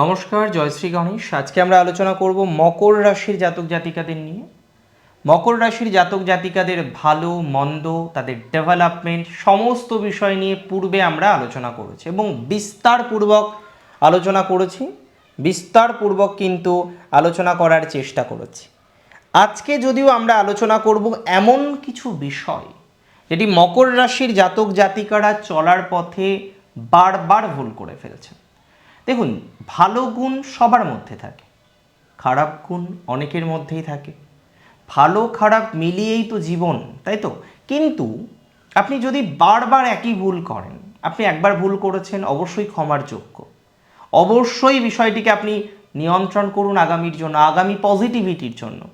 নমস্কার জয়শ্রী গণেশ। আজকে আমরা আলোচনা করব মকর রাশির জাতক জাতিকাদের নিয়ে। মকর রাশির জাতক জাতিকাদের ভালো, মন্দ, তাদের ডেভেলপমেন্ট সমস্ত বিষয় নিয়ে পূর্বে আমরা আলোচনা করেছি এবং বিস্তারপূর্বক আলোচনা করেছি। বিস্তারপূর্বক কিন্তু আলোচনা করার চেষ্টা করেছি। আজকে যদিও আমরা আলোচনা করব এমন কিছু বিষয় যেটি মকর রাশির জাতক জাতিকারা চলার পথে বারবার ভুল করে ফেলছেন। দেখুন, ভালো গুণ সবার মধ্যে থাকে, খারাপ গুণ অনেকের মধ্যেই থাকে। ভালো খারাপ মিলিয়েই তো জীবন, তাই তো? কিন্তু আপনি যদি বারবার একই ভুল করেন, আপনি একবার ভুল করেছেন, অবশ্যই ক্ষমার যোগ্য। অবশ্যই বিষয়টিকে আপনি নিয়ন্ত্রণ করুন আগামীর জন্য, আগামী পজিটিভিটির জন্য।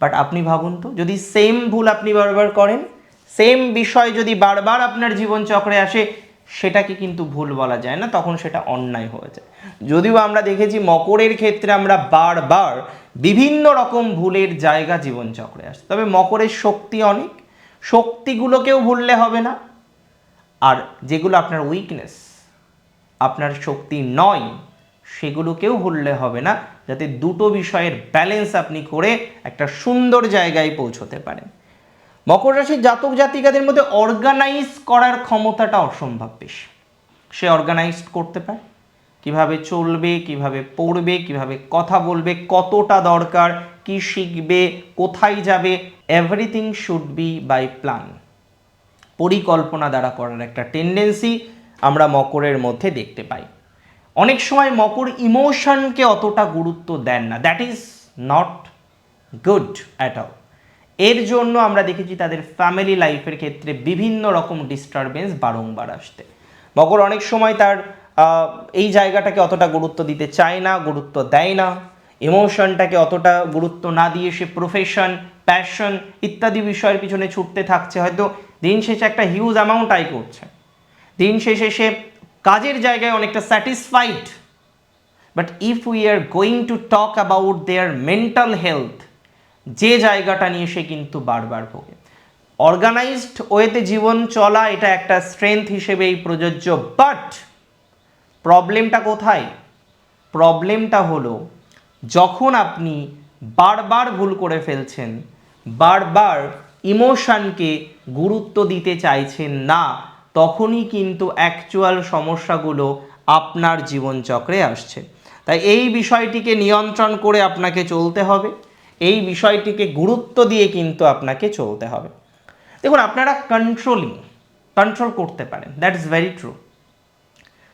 বাট আপনি ভাবুন তো, যদি সেম ভুল আপনি বারবার করেন সেম বিষয় যদি বারবার আপনার জীবন চক্রে আসে সেটাকে কিন্তু ভুল বলা যায় না, তখন সেটা অন্যায় হয়ে যায়। যদিও আমরা দেখেছি মকরের ক্ষেত্রে আমরা বারবার বিভিন্ন রকম ভুলের জায়গা জীবন চক্রে আসে তবে মকরের শক্তি অনেক, শক্তিগুলোকেও ভুললে হবে না। আর যেগুলো আপনার উইকনেস আপনার শক্তি নয়, সেগুলোকেও ভুললে হবে না, যাতে দুটো বিষয়ের ব্যালেন্স আপনি করে একটা সুন্দর জায়গায় পৌঁছতে পারেন। মকর রাশির জাতক জাতিকাদের মধ্যে অর্গানাইজ করার ক্ষমতাটা অসম্ভব বেশি। সে অর্গানাইজ করতে পারে। কীভাবে চলবে, কীভাবে পড়বে, কীভাবে কথা বলবে, কতটা দরকার, কি শিখবে, কোথায় যাবে everything should be by plan পরিকল্পনা দ্বারা করার একটা টেন্ডেন্সি আমরা মকরের মধ্যে দেখতে পাই। অনেক সময় মকর ইমোশনকে অতটা গুরুত্ব দেন না। That is not good at all এর জন্য আমরা দেখেছি তাদের ফ্যামিলি লাইফের ক্ষেত্রে বিভিন্ন রকম ডিস্টারবেন্স বারংবার আসতে। মকর অনেক সময় তার এই জায়গাটাকে অতটা গুরুত্ব দিতে চায় না, গুরুত্ব দেয় না। ইমোশনটাকে অতটা গুরুত্ব না দিয়ে সে প্রফেশন প্যাশন ইত্যাদি বিষয়ের পিছনে ছুটতে থাকছে। হয়তো দিন শেষে একটা হিউজ অ্যামাউন্ট আয় করছে। দিন শেষে সে কাজের জায়গায় অনেকটা satisfied but if we are going to talk about their mental health যে জায়গাটা নিয়ে সে কিন্তু বারবার ভোগে। অর্গানাইজড ওয়েতে জীবন চলা এটা একটা স্ট্রেংথ হিসেবেই প্রযোজ্য বাট প্রবলেমটা কোথায়? প্রবলেমটা হলো, যখন আপনি বারবার ভুল করে ফেলছেন, বারবার ইমোশনকে গুরুত্ব দিতে চাইছেন না, তখনই কিন্তু অ্যাকচুয়াল সমস্যাগুলো আপনার জীবনচক্রে আসছে। তাই এই বিষয়টিকে নিয়ন্ত্রণ করে আপনাকে চলতে হবে। এই বিষয়টিকে গুরুত্ব দিয়ে কিন্তু আপনাকে চলতে হবে। দেখুন, আপনারা কন্ট্রোলিং কন্ট্রোল করতে পারেন that is very true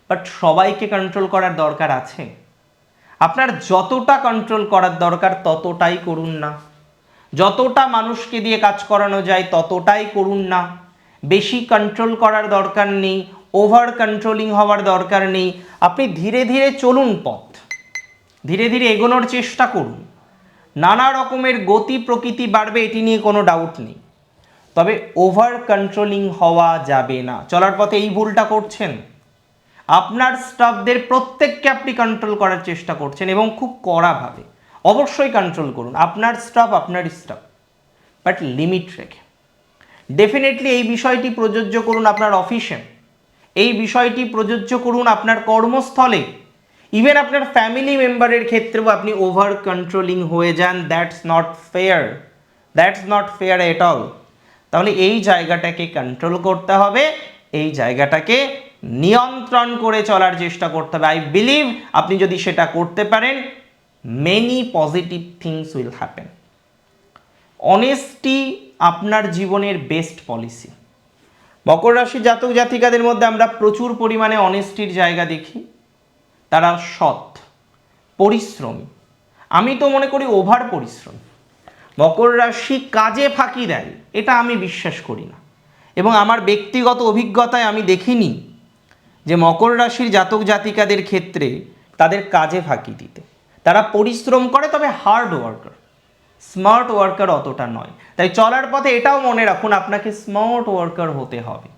but সবাইকে কন্ট্রোল করার দরকার আছে। আপনার যতটা কন্ট্রোল করার দরকার ততটাই করুন না। যতটা মানুষকে দিয়ে কাজ করানো যায় ততটাই করুন না। বেশি কন্ট্রোল করার দরকার নেই ওভার কন্ট্রোলিং হওয়ার দরকার নেই। আপনি ধীরে ধীরে চলুন পথ। ধীরে ধীরে এগোনোর চেষ্টা করুন। নানা রকমের গতি প্রকৃতি বাড়বে, এটি নিয়ে কোনো ডাউট নেই। তবে ওভার কন্ট্রোলিং হওয়া যাবে না। চলার পথে এই ভুলটা করছেন। আপনার স্টাফদের প্রত্যেককে আপনি কন্ট্রোল করার চেষ্টা করছেন এবং খুব কড়াভাবে। অবশ্যই কন্ট্রোল করুন। আপনার স্টাফ আপনার স্টাফ বাট লিমিট রেখে। ডেফিনেটলি এই বিষয়টি প্রযোজ্য করুন আপনার অফিসে এই বিষয়টি প্রযোজ্য করুন আপনার কর্মস্থলে। ইভেন আপনার ফ্যামিলি মেম্বারের ক্ষেত্রেও আপনি ওভার কন্ট্রোলিং হয়ে যান that's not fair that's not fair at all তাহলে এই জায়গাটাকে কন্ট্রোল করতে হবে, এই জায়গাটাকে নিয়ন্ত্রণ করে চলার চেষ্টা করতে হবে। আই বিলিভ আপনি যদি সেটা করতে পারেন many positive things will happen honesty আপনার জীবনের বেস্ট পলিসি মকর রাশি জাতক জাতিকাদের মধ্যে আমরা প্রচুর পরিমাণে অনেস্টির জায়গা দেখি। তারা সৎ, পরিশ্রমী। আমি তো মনে করি ওভার পরিশ্রম। মকর রাশি কাজে ফাঁকি দেয়, এটা আমি বিশ্বাস করি না। এবং আমার ব্যক্তিগত অভিজ্ঞতায় আমি দেখিনি যে মকর রাশির জাতক জাতিকাদের ক্ষেত্রে তাদের কাজে ফাঁকি দিতে। তারা পরিশ্রম করে, তবে হার্ড ওয়ার্কার স্মার্ট ওয়ার্কার অতটা নয়। তাই চলার পথে এটাও মনে রাখুন, আপনাকে স্মার্ট ওয়ার্কার হতে হবে।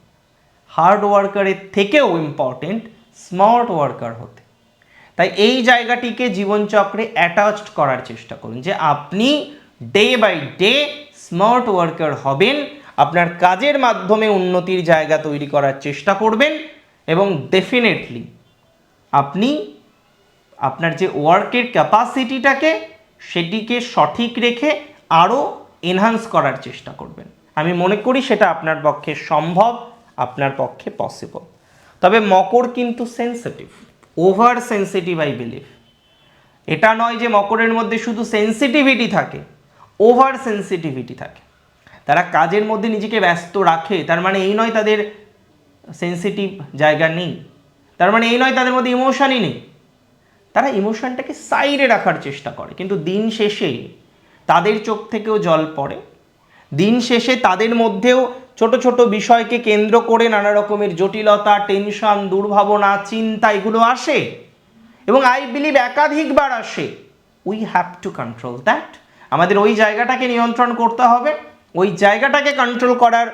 হার্ড ওয়ার্কারের থেকেও ইম্পর্টেন্ট স্মার্ট ওয়ার্কার হতে তাই এই জায়গাটিকে জীবনচক্রে অ্যাটাচড করার চেষ্টা করুন যে আপনি day by day smart worker হবেন, আপনার কাজের মাধ্যমে উন্নতির জায়গা তৈরি করার চেষ্টা করবেন এবং ডেফিনেটলি আপনি আপনার যে ওয়ার্কের ক্যাপাসিটিটাকে সেটিকে সঠিক রেখে আরও এনহান্স করার চেষ্টা করবেন। আমি মনে করি সেটা আপনার পক্ষে সম্ভব, আপনার পক্ষে পসিবল তবে মকর কিন্তু sensitive over sensitive I believe এটা নয় যে মকরের মধ্যে শুধু সেন্সিটিভিটি থাকে, ওভার সেন্সিটিভিটি থাকে। তারা কাজের মধ্যে নিজেকে ব্যস্ত রাখে, তার মানে এই নয় তাদের সেন্সিটিভ জায়গা নেই। তার মানে এই নয় তাদের মধ্যে ইমোশনই নেই। তারা ইমোশনটাকে সাইডে রাখার চেষ্টা করে, কিন্তু দিন শেষে তাদের চোখ থেকেও জল পড়ে। দিন শেষে তাদের মধ্যেও ছোট ছোট বিষয়কে কেন্দ্র করে নানা রকমের জটিলতা টেনশন দুর্ভাবনা, চিন্তা, এগুলো আসে। এবং আই বিলিভ একাধিকবার আসে। We have to control that আমাদের ওই জায়গাটাকে নিয়ন্ত্রণ করতে হবে। ওই জায়গাটাকে কন্ট্রোল করার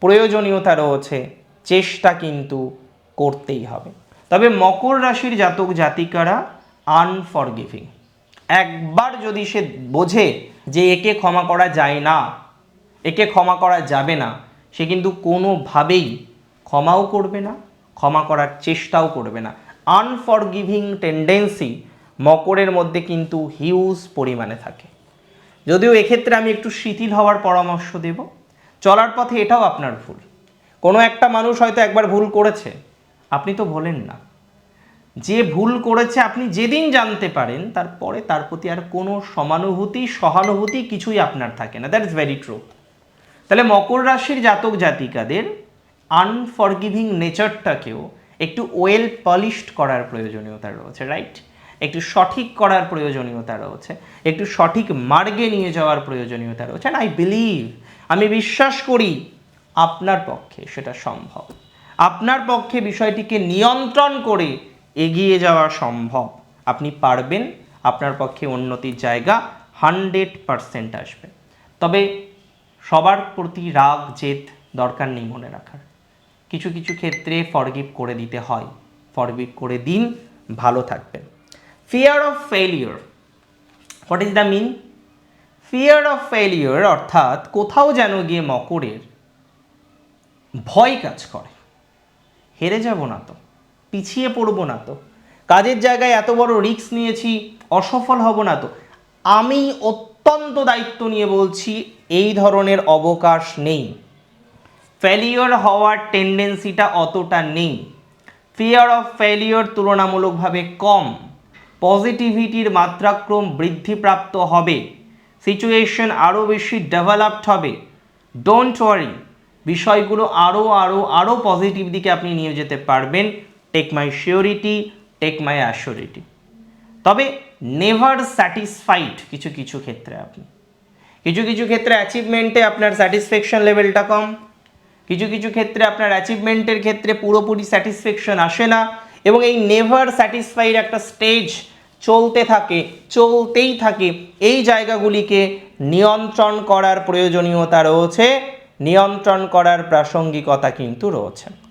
প্রয়োজনীয়তা রয়েছে। চেষ্টা কিন্তু করতেই হবে। তবে মকর রাশির জাতক জাতিকারা আনফরগিভিং একবার যদি সে বোঝে যে একে ক্ষমা করা যায় না, একে ক্ষমা করা যাবে না সে কিন্তু কোনোভাবেই ক্ষমাও করবে না, ক্ষমা করার চেষ্টাও করবে না। আনফরগিভিং টেন্ডেন্সি মকরের মধ্যে কিন্তু হিউজ পরিমাণে থাকে। যদিও এক্ষেত্রে আমি একটু শিথিল হওয়ার পরামর্শ দেব, চলার পথে এটাও আপনার ভুল। কোনো একটা মানুষ হয়তো একবার ভুল করেছে, আপনি তো বলেন না। যে ভুল করেছে আপনি যেদিন জানতে পারেন, তারপরে তার প্রতি আর কোনো সমানুভূতি, সহানুভূতি কিছুই আপনার থাকে না। দ্যাট ইজ ভেরি ট্রু তাহলে মকর রাশির জাতক জাতিকাদের আনফরগিভিং নেচারটাকেও একটু ওয়েল পলিশড করার প্রয়োজনীয়তা রয়েছে রাইট একটু সঠিক করার প্রয়োজনীয়তা রয়েছে, একটু সঠিক মার্গে নিয়ে যাওয়ার প্রয়োজনীয়তা রয়েছে আই বিলিভ আমি বিশ্বাস করি আপনার পক্ষে সেটা সম্ভব। আপনার পক্ষে বিষয়টিকে নিয়ন্ত্রণ করে এগিয়ে যাওয়া সম্ভব। আপনি পারবেন, আপনার পক্ষে উন্নতির জায়গা হান্ড্রেড পারসেন্ট আসবে। তবে সবার প্রতি রাগ, জেদ দরকার নেই মনে রাখার। কিছু কিছু ক্ষেত্রে ফরগিভ করে দিতে হয়। ফরগিভ করে দিন, ভালো থাকবেন fear of failure what is the mean fear of failure অর্থাৎ কোথাও যেন গিয়ে মকরের ভয় কাজ করে। হেরে যাব না তো, পিছিয়ে পড়ব না তো, কাজের জায়গায় এত বড় রিস্ক নিয়েছি, অসফল হব না তো। আমি অত্যন্ত দায়িত্ব নিয়ে বলছি, এই ধরনের অবকাশ নেই। ফেলিওর হওয়ার টেন্ডেন্সিটা অতটা নেই। ফিয়ার অফ ফেলিওর তুলনামূলকভাবে কম। পজিটিভিটির মাত্রাক্রম বৃদ্ধিপ্রাপ্ত হবে। সিচুয়েশন আরও বেশি ডেভেলপড হবে। ডোন্ট ওয়ারি বিষয়গুলো আরও আরও আরও পজিটিভ দিকে আপনি নিয়ে যেতে পারবেন। Take my surety take my assurity তবে নেভার স্যাটিসফাইড কিছু কিছু ক্ষেত্রে আপনি। কিছু কিছু ক্ষেত্রে অ্যাচিভমেন্টে আপনার স্যাটিসফ্যাকশন লেভেলটা কম। কিছু কিছু ক্ষেত্রে আপনার অ্যাচিভমেন্টের ক্ষেত্রে পুরোপুরি স্যাটিসফ্যাকশন আসে না এবং এই নেভার স্যাটিসফাইড একটা স্টেজ চলতে থাকে, চলতেই থাকে। এই জায়গাগুলিকে নিয়ন্ত্রণ করার প্রয়োজনীয়তা রয়েছে, নিয়ন্ত্রণ করার প্রাসঙ্গিকতা কিন্তু রয়েছে।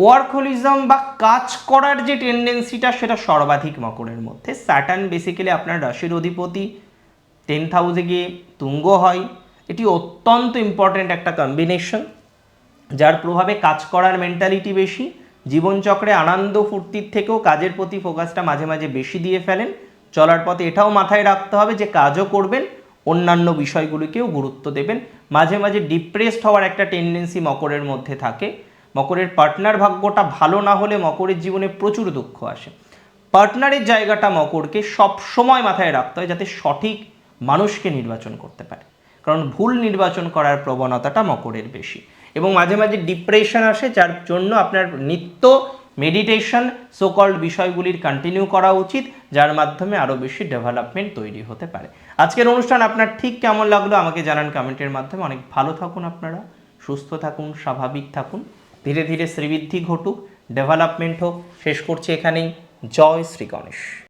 ওয়ার্কহলিজম বা কাজ করার যে টেন্ডেন্সিটা সেটা সর্বাধিক মকরের মধ্যে। স্যাটার্ন বেসিক্যালি আপনার রাশির অধিপতি টেন্থ হাউসে গিয়ে তুঙ্গ হয়। এটি অত্যন্ত ইম্পর্ট্যান্ট একটা কম্বিনেশন যার প্রভাবে কাজ করার মেন্টালিটি বেশি, জীবনচক্রে আনন্দ ফুর্তির থেকেও কাজের প্রতি ফোকাসটা মাঝে মাঝে বেশি দিয়ে ফেলেন। চলার পথে এটাও মাথায় রাখতে হবে যে কাজও করবেন, অন্যান্য বিষয়গুলিকেও গুরুত্ব দেবেন। মাঝে মাঝে ডিপ্রেসড হওয়ার একটা টেন্ডেন্সি মকরের মধ্যে থাকে। মকরের পার্টনার ভাগ্যটা ভালো না হলে মকরের জীবনে প্রচুর দুঃখ আসে। পার্টনারের জায়গাটা মকরকে সব সময় মাথায় রাখতে হয় যাতে সঠিক মানুষকে নির্বাচন করতে পারে। কারণ ভুল নির্বাচন করার প্রবণতাটা মকরের বেশি। এবং মাঝে মাঝে ডিপ্রেশন আসে, যার জন্য আপনার নিত্য মেডিটেশন সোকল্ড বিষয়গুলির কন্টিনিউ করা উচিত, যার মাধ্যমে আরও বেশি ডেভেলপমেন্ট তৈরি হতে পারে। আজকের অনুষ্ঠান আপনার ঠিক কেমন লাগল আমাকে জানান কমেন্টের মাধ্যমে। অনেক ভালো থাকুন আপনারা, সুস্থ থাকুন, স্বাভাবিক থাকুন। ধীরে ধীরে শ্রীবৃদ্ধি ঘটুক ডেভেলপমেন্ট হোক। শেষ করছি এখানেই। জয় শ্রী গণেশ।